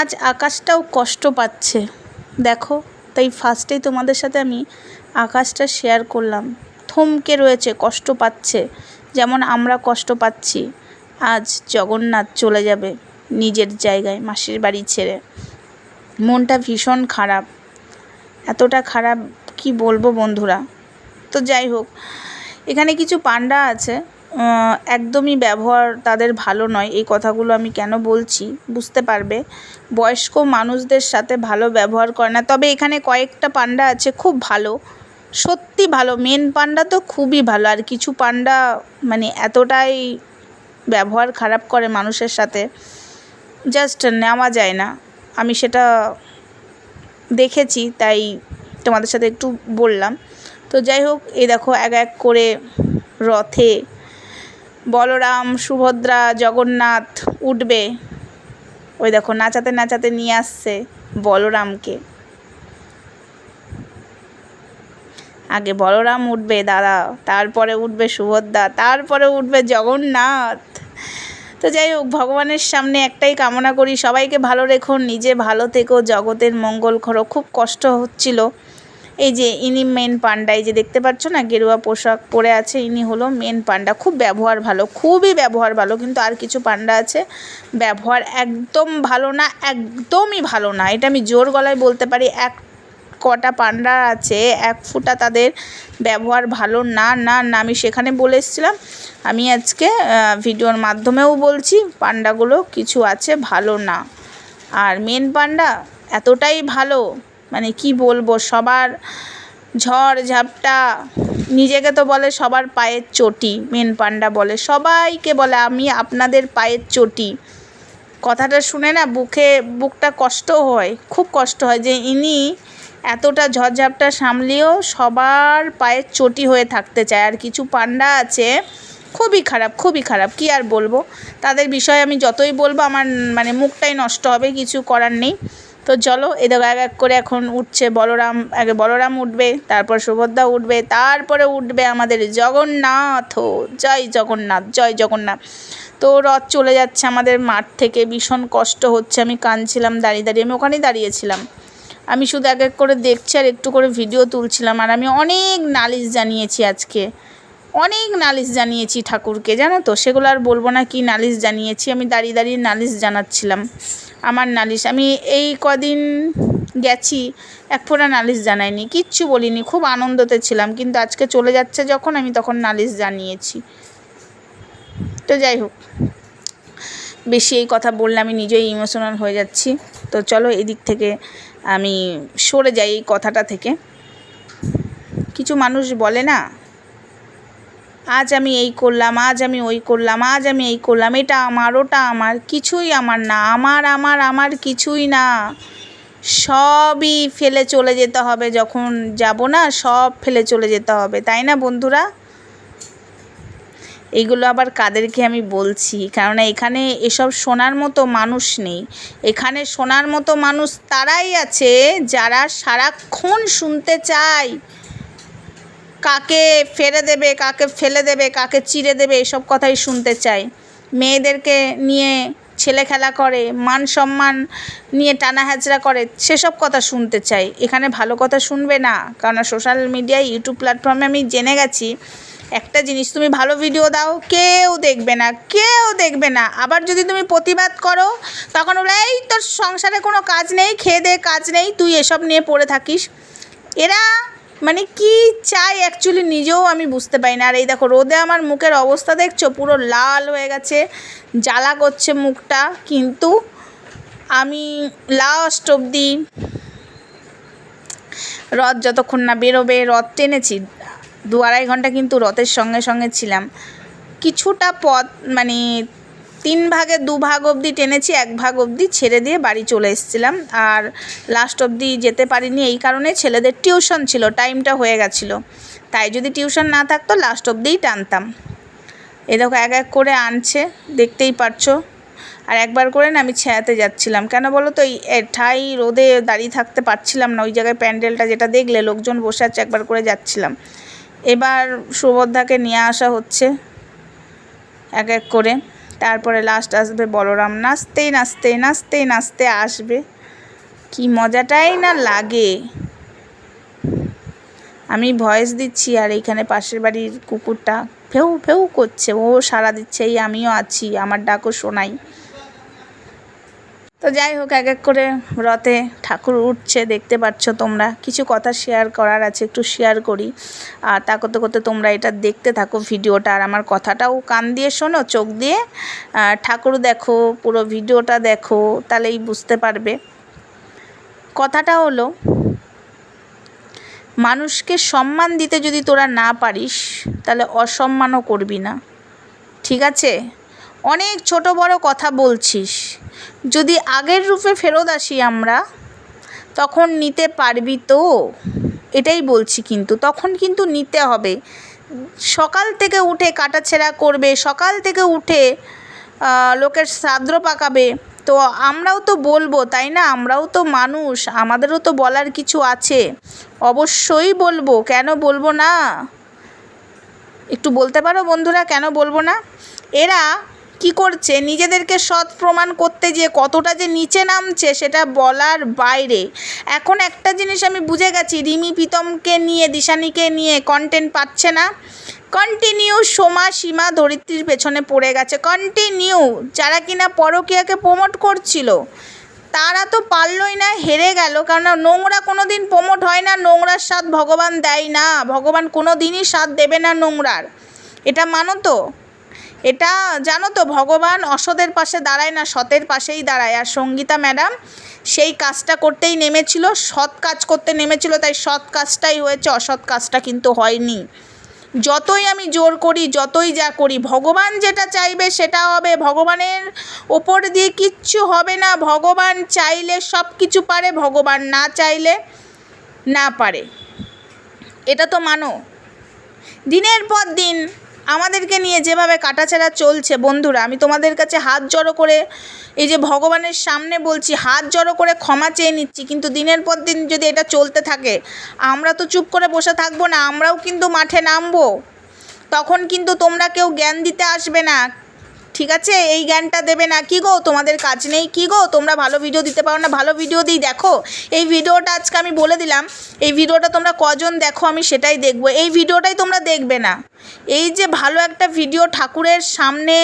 আজ আকাশটাও কষ্ট পাচ্ছে। দেখো, তাই ফার্স্টেই তোমাদের সাথে আমি আকাশটা শেয়ার করলাম। থমকে রয়েছে, কষ্ট পাচ্ছে, যেমন আমরা কষ্ট পাচ্ছি। আজ জগন্নাথ চলে যাবে নিজের জায়গায় মাসির বাড়ি ছেড়ে। মনটা ভীষণ খারাপ। এতটা খারাপ কি বলব বন্ধুরা? তো যাই হোক, এখানে কিছু পান্ডা আছে। একদমই ব্যবহার তাদের ভালো নয়। এই কথাগুলো আমি কেন বলছি? বুঝতে পারবে। বয়স্ক মানুষদের সাথে ভালো ব্যবহার করে না। তবে এখানে কয়েকটা পান্ডা আছে খুব ভালো। সত্যি ভালো। মেন পান্ডা তো খুবই ভালো। আর কিছু পান্ডা মানে এতটাই ব্যবহার খারাপ করে মানুষের সাথে। জাস্ট নেওয়া যায় না। আমি সেটা দেখেছি, তাই তোমাদের সাথে একটু বললাম। তো যাই হোক, এই দেখো, এক এক করে রথে বলরাম, সুভদ্রা, জগন্নাথ উঠবে। ওই দেখো, নাচাতে নাচাতে নিয়ে আসছে বলরামকে। আগে বলরাম উঠবে দাদা তারপরে উঠবে সুভদ্রা, তারপরে উঠবে জগন্নাথ। তো যাই হোক, ভগবানের সামনে একটাই কামনা করি, সবাইকে ভালো রেখো, নিজে ভালো থেকো, জগতের মঙ্গল করো। খুব কষ্ট হচ্ছিল। এই যে ইনি মেন পান্ডা, এই যে দেখতে পাচ্ছ না, গেরুয়া পোশাক পরে আছে ইনি হলো মেন পান্ডা। খুব ব্যবহার ভালো, খুবই ব্যবহার ভালো, কিন্তু আর কিছু পান্ডা আছে ব্যবহার একদম ভালো না, একদমই ভালো না। এটা আমি জোর গলায় বলতে পারি, এক কটা পান্ডা আছে, এক ফুটা তাদের ব্যবহার ভালো না না না। আমি সেখানে বলে এসেছিলাম, আমি আজকে ভিডিওর মাধ্যমেও বলছি, পান্ডাগুলো কিছু আছে ভালো না। আর মেন পান্ডা এতটাই ভালো মানে কি বলব, সবার ঝড় ঝাপটা, নিজেকে তো বলে সবার পায়ের চটি, মেন পান্ডা বলে, সবাইকে বলে আমি আপনাদের পায়ের চটি। কথাটা শুনে না বুকে, বুকটা কষ্ট হয়, খুব কষ্ট হয় যে ইনি এতটা ঝড়ঝাপটা সামলিয়েও সবার পায়ের চটি হয়ে থাকতে চায়। আর কিছু পান্ডা আছে, খুবই খারাপ খুবই খারাপ, কি আর বলব? তাদের বিষয়ে আমি যতই বলব, আমার মানে মুখটাই নষ্ট হবে, কিছু করার নেই। তো চলো এদের এক এক করে এখন উঠছে, বলরাম, আগে বলরাম উঠবে, তারপর সুভদ্রা উঠবে, তারপরে উঠবে আমাদের জগন্নাথ। জয় জগন্নাথ জয় জগন্নাথ। তো রথ চলে যাচ্ছে আমাদের মাঠ থেকে, ভীষণ কষ্ট হচ্ছে, আমি কাঁদছিলাম, দাঁড়িয়ে দাঁড়িয়ে, আমি ওখানেই দাঁড়িয়েছিলাম। আমি শুধু এক এক করে দেখছি আর একটু করে ভিডিও তুলছিলাম, আর আমি অনেক নালিশ জানিয়েছি আজকে। অনেক নালিশ জানিয়েছি ঠাকুরকে, জানো তো? সেগুলো আর বলব না কি নালিশ জানিয়েছি, আমি দাঁড়িয়ে দাঁড়িয়ে নালিশ জানাচ্ছিলাম। আমার নালিশ, আমি এই কদিন গেছি, এক ফোঁটা নালিশ জানাইনি, কিচ্ছু বলিনি, খুব আনন্দতে ছিলাম, কিন্তু আজকে চলে যাচ্ছে যখন, আমি তখন নালিশ জানিয়েছি। তো যাই হোক, বেশি এই কথা বললে আমি নিজেই ইমোশনাল হয়ে যাচ্ছি। তো চলো এদিক থেকে আমি সরে যাই এই কথাটা থেকে। কিছু মানুষ বলে না আজ আমি এই করলাম, আজ আমি ওই করলাম, আজ আমি এই করলাম, এটা আমার, ওটা আমার, কিছুই আমার না, আমার আমার আমার কিছুই না। সবই ফেলে চলে যেতে হবে, যখন যাব না, সব ফেলে চলে যেতে হবে, তাই না বন্ধুরা? এইগুলো আবার কাদেরকে আমি বলছি, কেননা এখানে এসব শোনার মতো মানুষ নেই। এখানে শোনার মতো মানুষ তারাই আছে, যারা সারাক্ষণ শুনতে চায়। কাকে ফেলে দেবে, কাকে ফেলে দেবে, কাকে চিড়ে দেবে, এসব কথাই শুনতে চাই। মেয়েদেরকে নিয়ে ছেলে খেলা করে, মান সম্মান নিয়ে টানা হ্যাচড়া করে, সেসব কথা শুনতে চাই। এখানে ভালো কথা শুনবে না, কারণ সোশ্যাল মিডিয়ায়, ইউটিউব প্ল্যাটফর্মে আমি জেনে গেছি, একটা জিনিস তুমি ভালো ভিডিও দাও, কেউ দেখবে না, কেউ দেখবে না। আবার যদি তুমি প্রতিবাদ করো, তখন বলে, এই তোর সংসারে কোনো কাজ নেই, খেয়ে দে, কাজ নেই, তুই এসব নিয়ে পড়ে থাকিস। এরা মানে কি চাই অ্যাকচুয়ালি নিজেও আমি বুঝতে পারি না। আর এই দেখো, রোদে আমার মুখের অবস্থা দেখছ? পুরো লাল হয়ে গেছে, জ্বালা করছে মুখটা। কিন্তু আমি লাস্ট অবধি রথ যতক্ষণ না বেরোবে, রথ টেনেছি। দু আড়াই ঘণ্টা কিন্তু রথের সঙ্গে সঙ্গে ছিলাম। কিছুটা পথ মানে তিন ভাগে দু ভাগ অবধি টেনেছি, এক ভাগ অবধি ছেড়ে দিয়ে বাড়ি চলে এসেছিলাম। আর লাস্ট অবধি যেতে পারিনি এই কারণে ছেলেদের টিউশন ছিল, টাইমটা হয়ে গেছিল। তাই যদি টিউশন না থাকতো লাস্ট অবধিই টানতাম। এ দেখো, এক এক করে আনছে, দেখতেই পারছ। আর একবার করে না আমি ছেঁড়াতে যাচ্ছিলাম। কেন বলো তো, এই ঠাই রোদে দাঁড়িয়ে থাকতে পারছিলাম না, ওই জায়গায় প্যান্ডেলটা যেটা দেখলে লোকজন বসে আছে, একবার করে যাচ্ছিলাম। এবার সুভদ্রাকে নিয়ে আসা হচ্ছে, এক এক করে। তারপরে লাস্ট আসবে বলরাম, নাচতে নাচতে নাচতে নাচতে আসবে। কি মজাটাই না লাগে। আমি ভয়েস দিচ্ছি আর এইখানে পাশের বাড়ির কুকুরটা ফেউ ফেউ করছে। ও সারা দিচ্ছে, এই আমিও আছি, আমার ডাকও শোনাই। তো যাই হোক, এক এক করে রথে ঠাকুর উঠছে, দেখতে পাচ্ছ তোমরা। কিছু কথা শেয়ার করার আছে, একটু শেয়ার করি। আর তা করতে করতে তোমরা এটা দেখতে থাকো ভিডিওটা আর আমার কথাটাও কান দিয়ে শোনো, চোখ দিয়ে। ঠাকুর দেখো, পুরো ভিডিওটা দেখো, তাহলেই বুঝতে পারবে। কথাটা হলো, মানুষকে সম্মান দিতে যদি তোরা না পারিস, তাহলে অসম্মানও করবি না। ঠিক আছে? অনেক ছোট বড় কথা বলছিস। যদি আগের রূপে ফেরত আসি আমরা, তখন নিতে পারবি তো? এটাই বলছি কিন্তু, তখন কিন্তু নিতে হবে। সকাল থেকে উঠে কাটাছেঁড়া করবে, সকাল থেকে উঠে লোকের শ্রাদ্র পাকাবে। তো আমরাও তো বলব, তাই না? আমরাও তো মানুষ, আমাদেরও তো বলার কিছু আছে। অবশ্যই বলব, কেন বলব না? একটু বলতে পারো বন্ধুরা, কেন বলব না? এরা কি করছে? নিজেদেরকে সৎ প্রমাণ করতে যে কতটা যে নিচে নামছে সেটা বলার বাইরে। এখন একটা জিনিস আমি বুঝে গেছি, রিমি প্রীতমকে নিয়ে, দিশানিকে নিয়ে কন্টেন্ট পাচ্ছে না। কন্টিনিউ সোমা, সীমা ধরিত্রীর পেছনে পড়ে গেছে। কন্টিনিউ যারা কিনা পরকীয়াকে প্রমোট করছিল, তারা তো পারলই না, হেরে গেল। কারণ নোংরা কোনো দিন প্রমোট হয় না, নোংরার স্বাদ ভগবান দেয় না। ভগবান কোনো দিনই স্বাদ দেবে না নোংরার। এটা মানো তো? এটা জানো তো, ভগবান অসতের পাশে দাঁড়ায় না, সতের পাশেই দাঁড়ায়। আর সঙ্গীতা ম্যাডাম সেই কাজটা করতেই নেমেছিল, সৎ কাজ করতে নেমেছিল, তাই সৎ কাজটাই হয়েছে, অসৎ কাজটা কিন্তু হয়নি। যতই আমি জোর করি, যতই যা করি, ভগবান যেটা চাইবে সেটা হবে। ভগবানের ওপর দিয়ে কিচ্ছু হবে না। ভগবান চাইলে সব কিছু পারে, ভগবান না চাইলে না পারে। এটা তো মানো। দিনের পর দিন আমাদেরকে নিয়ে যেভাবে কাটাছেড়া চলছে, বন্ধুরা, আমি তোমাদের কাছে হাত জড়ো করে এই যে ভগবানের সামনে বলছি, হাত জড়ো করে ক্ষমা চেয়ে নিচ্ছি, কিন্তু দিনের পর দিন যদি এটা চলতে থাকে, আমরা তো চুপ করে বসে থাকব না, আমরাও কিন্তু মাঠে নামবো। তখন কিন্তু তোমরা কেউ জ্ঞান দিতে আসবে না ঠিক আছে? এই জ্ঞানটা দেবে না। কি গো? তোমাদের কাজ নেই? কি গো? তোমরা ভালো ভিডিও দিতে পারো না? ভালো ভিডিও দিই, দেখো। এই ভিডিওটা আজকে আমি বলে দিলাম। এই ভিডিওটা তোমরা কজন দেখো, আমি সেটাই দেখব। এই ভিডিওটাই তোমরা দেখবে না। এই যে ভালো একটা ভিডিও ঠাকুরের সামনে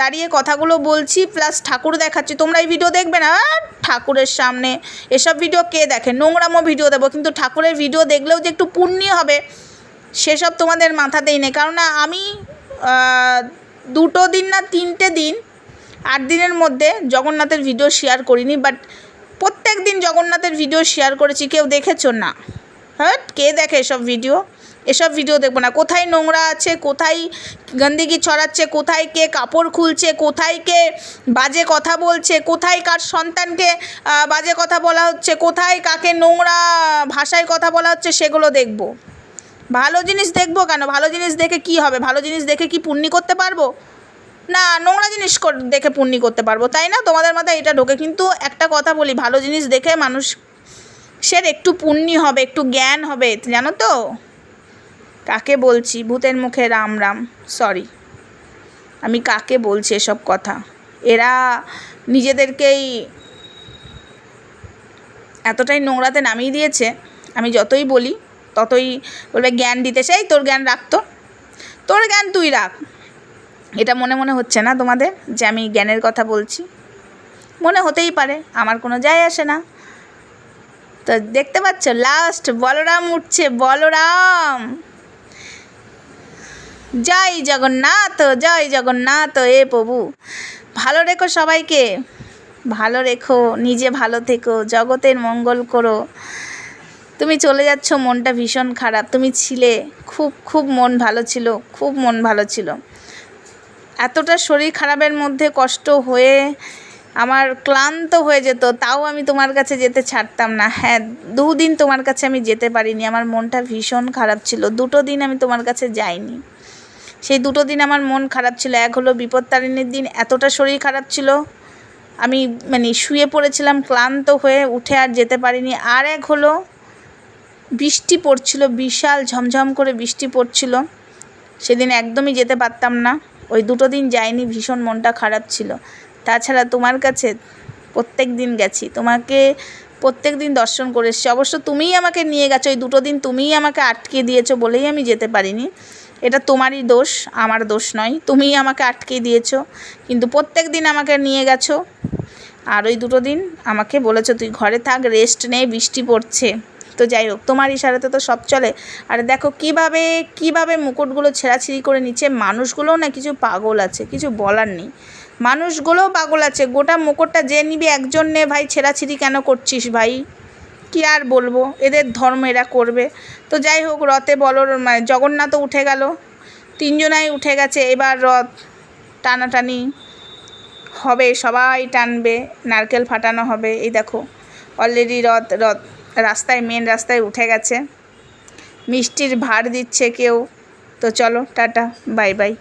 দাঁড়িয়ে কথাগুলো বলছি প্লাস ঠাকুর দেখাচ্ছি। তোমরা এই ভিডিও দেখবে না? ঠাকুরের সামনে। এসব ভিডিও কে দেখে? নোংরামো ভিডিও দেবো। কিন্তু ঠাকুরের ভিডিও দেখলেও যে একটু পুণ্য হবে, সেসব তোমাদের মাথাতেই নেই। কারণ আমি দুটো দিন না তিনটে দিন, আট দিনের মধ্যে জগন্নাথের ভিডিও শেয়ার করিনি বাট প্রত্যেক দিন জগন্নাথের ভিডিও শেয়ার করেছি, কেউ দেখেছ না? হ্যাঁ কে দেখে এসব ভিডিও এসব ভিডিও দেখব না। কোথায় নোংরা আছে, কোথায় গন্দিগি ছড়াচ্ছে, কোথায় কে কাপড় খুলছে, কোথায় কে বাজে কথা বলছে, কোথায় কার সন্তানকে বাজে কথা বলা হচ্ছে, কোথায় কাকে নোংরা ভাষায় কথা বলা হচ্ছে, সেগুলো দেখব। ভালো জিনিস দেখব কেন? ভালো জিনিস দেখে কি হবে? ভালো জিনিস দেখে কি পুণ্যি করতে পারব? না, নোংরা জিনিস দেখে পুণ্যি করতে পারব, তাই না? তোমাদের মাথায় এটা ঢোকে। কিন্তু একটা কথা বলি, ভালো জিনিস দেখে মানুষ, সের একটু পুণ্যি হবে, একটু জ্ঞান হবে, জানো তো? কাকে বলছি? ভূতের মুখে রাম রাম সরি আমি কাকে বলছি এসব কথা? এরা নিজেদেরকেই এতটাই নোংরাতে নামিয়ে দিয়েছে। আমি যতই বলি ততই বলবে জ্ঞান দিতে চাই, তোর জ্ঞান রাখতো তোর জ্ঞান তুই রাখ। এটা মনে মনে হচ্ছে না তোমাদের যে আমি জ্ঞানের কথা বলছি? মনে হতেই পারে, আমার কোনো যায় আসে না। তো দেখতে পাচ্ছ লাস্ট বলরাম উঠছে, বলরাম। জয় জগন্নাথ জয় জগন্নাথ এ প্রভু। ভালো রেখো সবাইকে, ভালো রেখো, নিজে ভালো থেকো, জগতের মঙ্গল করো। তুমি চলে যাচ্ছ, মনটা ভীষণ খারাপ। তুমি ছিলে, খুব খুব মন ভালো ছিল, খুব মন ভালো ছিল। এতটা শরীর খারাপের মধ্যে কষ্ট হয়ে আমার ক্লান্ত হয়ে যেত, তাও আমি তোমার কাছে যেতে ছাড়তাম না। হ্যাঁ দুদিন তোমার কাছে আমি যেতে পারিনি, আমার মনটা ভীষণ খারাপ ছিল। দুটো দিন আমি তোমার কাছে যাইনি। সেই দুটো দিন আমার মন খারাপ ছিল। এক হলো বিপত্তারিণীর দিন, এতটা শরীর খারাপ ছিল। আমি মানে শুয়ে পড়েছিলাম, ক্লান্ত হয়ে উঠে আর যেতে পারিনি। আর এক হলো বৃষ্টি পড়ছিল, বিশাল ঝমঝম করে বৃষ্টি পড়ছিল। সেদিন একদমই যেতে পারতাম না। ওই দুটো দিন যাইনি, ভীষণ মনটা খারাপ ছিল। তাছাড়া তোমার কাছে প্রত্যেক দিন গেছি। তোমাকে প্রত্যেক দিন দর্শন করে এসেছি। অবশ্য তুমিই আমাকে নিয়ে গেছো ওই দুটো দিন তুমিই আমাকে আটকে দিয়েছ বলেই আমি যেতে পারিনি। এটা তোমারই দোষ, আমার দোষ নয়। তুমিই আমাকে আটকে দিয়েছ। কিন্তু প্রত্যেক দিন আমাকে নিয়ে গেছো। আর ওই দুটো দিন আমাকে বলেছ, তুই ঘরে থাক রেস্ট নে, বৃষ্টি পড়ছে। তো যাই হোক, তোমার ইশারাতে তো সব চলে। আর দেখো কীভাবে কীভাবে মুকুটগুলো ছেঁড়াছিঁড়ি করে নিচ্ছে, মানুষগুলোও না কিছু পাগল আছে, কিছু বলার নেই। মানুষগুলোও পাগল আছে, গোটা মুকুটটা যে নিবি একজন নে, ভাই, ছেঁড়াছিঁড়ি কেন করছিস ভাই? কি আর বলব, এদের ধর্ম এরা করবে। তো যাই হোক, রথে বলো মানে জগন্নাথও উঠে গেল। তিনজনাই উঠে গেছে, এবার রথ টানাটানি হবে, সবাই টানবে, নারকেল ফাটানো হবে, এই দেখো অলরেডি রথ রথ রাস্তায় মেন রাস্তায় উঠে গেছে। মিষ্টির ভার দিচ্ছে কেউ। তো চলো টাটা বাই বাই